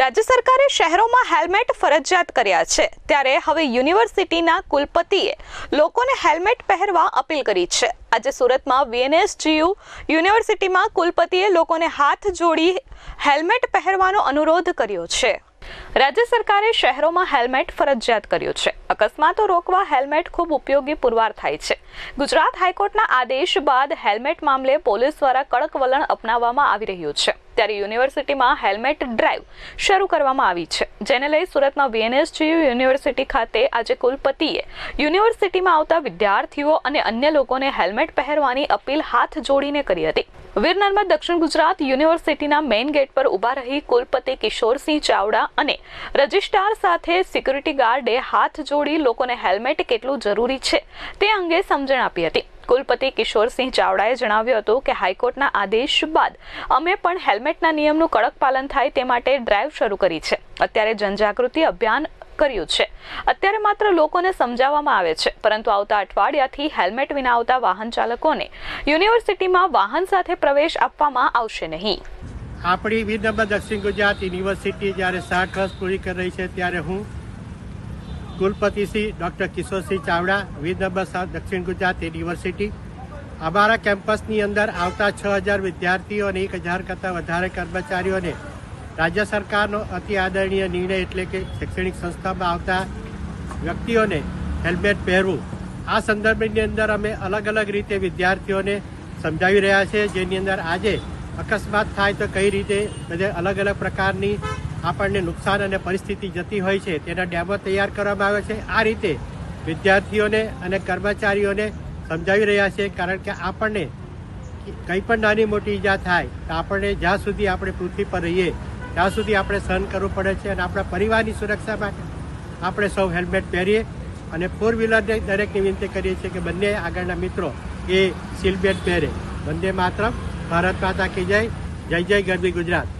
રાજ્ય સરકારે શહેરોમાં હેલ્મેટ ફરજિયાત કર્યા છે. ત્યારે હવે યુનિવર્સિટીના કુલપતિએ લોકોને હેલ્મેટ પહેરવા અપીલ કરી છે. આજે સુરતમાં વીએનએસજીયુ યુનિવર્સિટીમાં કુલપતિએ લોકોને હાથ જોડી હેલ્મેટ પહેરવાનો અનુરોધ કર્યો છે. રાજ્ય સરકારે શહેરોમાં હેલ્મેટ ફરજિયાત કર્યું છે. અકસ્માતો રોકવા હેલ્મેટ ખૂબ ઉપયોગી પુરવાર થાય છે. ગુજરાત હાઈકોર્ટના આદેશ બાદ હેલ્મેટ મામલે પોલીસ દ્વારા કડક વલણ અપનાવવામાં આવી રહ્યું છે. ત્યારે યુનિવર્સિટીમાં હેલ્મેટ ડ્રાઈવ શરૂ કરવામાં આવી છે. જેને લઈ સુરતના વીએનએસજી યુનિવર્સિટી ખાતે આજે કુલપતિએ યુનિવર્સિટીમાં આવતા વિદ્યાર્થીઓ અને અન્ય લોકોને હેલ્મેટ પહેરવાની અપીલ હાથ જોડીને કરી હતી. વીર નર્મદ દક્ષિણ ગુજરાત યુનિવર્સિટીના મેઇન ગેટ પર ઊભા રહી કુલપતિ કિશોરસિંહ ચાવડા અને રજિસ્ટ્રાર સાથે સિક્યુરિટી ગાર્ડે હાથ જોડી લોકોને હેલ્મેટ કેટલું જરૂરી છે તે અંગે સમજણ આપી હતી. કુલપતિ કિશોરસિંહ ચાવડાએ જણાવ્યું હતું કે હાઈકોર્ટના આદેશ બાદ અમે પણ હેલ્મેટના નિયમનું કડક પાલન થાય તે માટે ડ્રાઈવ શરૂ કરી છે. અત્યારે જનજાગૃતિ અભિયાન કર્યું છે. અત્યારે માત્ર લોકોને સમજાવવામાં આવે છે, પરંતુ આવતા અઠવાડિયાથી હેલ્મેટ વિના આવતા વાહન ચાલકોને યુનિવર્સિટીમાં વાહન સાથે પ્રવેશ આપવામાં આવશે નહીં. આપણી વીરનર્મદ દક્ષિણ ગુજરાત યુનિવર્સિટી જ્યારે સાઠ વર્ષ પૂરી કરી રહી છે ત્યારે હું કુલપતિ શ્રી ડૉક્ટર કિશોરસિંહ ચાવડા સાઉથ દક્ષિણ ગુજરાત યુનિવર્સિટી. અમારા કેમ્પસની અંદર આવતા છ હજાર વિદ્યાર્થીઓ અને એક હજાર કરતાં વધારે કર્મચારીઓને રાજ્ય સરકારનો અતિ આદરણીય નિર્ણય એટલે કે શૈક્ષણિક સંસ્થામાં આવતા વ્યક્તિઓને હેલ્મેટ પહેરવું. આ સંદર્ભની અંદર અમે અલગ અલગ રીતે વિદ્યાર્થીઓને સમજાવી રહ્યા છે જેની અંદર આજે અકસ્માત થાય તો કઈ રીતે બધે અલગ અલગ પ્રકારની આપણને નુકસાન અને પરિસ્થિતિ જતી હોય છે, તેના ડેમો તૈયાર કરવામાં આવે છે. આ રીતે વિદ્યાર્થીઓને અને કર્મચારીઓને સમજાવી રહ્યા છે, કારણ કે આપણને કંઈ પણ નાની મોટી ઈજા થાય, તો આપણને જ્યાં સુધી આપણે પૃથ્વી પર રહીએ, ત્યાં સુધી આપણે સહન કરવું પડે છે અને આપણા પરિવારની સુરક્ષા માટે આપણે સૌ હેલ્મેટ પહેરીએ અને ફોર વ્હીલરને દરેકની વિનંતી કરીએ છીએ કે બંને આગળના મિત્રો એ સીલબેટ પહેરે. વંદે માત્ર ભારત માતા કી Jay Jay Jay Garbi Gujarat.